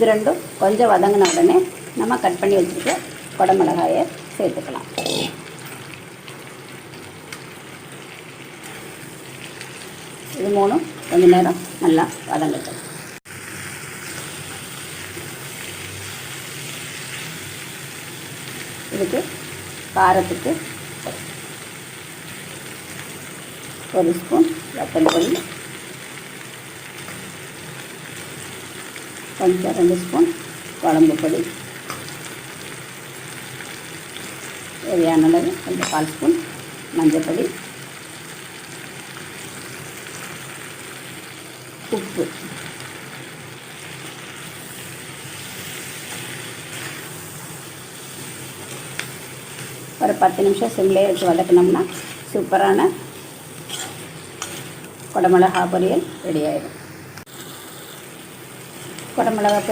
இது ரெண்டும் கொஞ்சம் வதங்கின உடனே நம்ம கட் பண்ணி வச்சுருக்க குடமிளகாயை சேர்த்துக்கலாம். இது மூணும் கொஞ்ச நேரம் நல்லா வதங்கட்டும். இதுக்கு காரத்துக்கு ஒரு ஸ்பூன் வத்தல் பொடி கொஞ்சம் ரெண்டு ஸ்பூன் குழம்பு பொடி. தேவையான அளவு கொஞ்சம் கால் ஸ்பூன் மஞ்சள் பொடி. உப்பு. ஒரு பத்து நிமிஷம் சிம்லேயே வச்சு வதக்கினோம்னா சூப்பரான குடமிளகா பொரியல் ரெடி ஆயிடும். குடமிளகா பொரியல்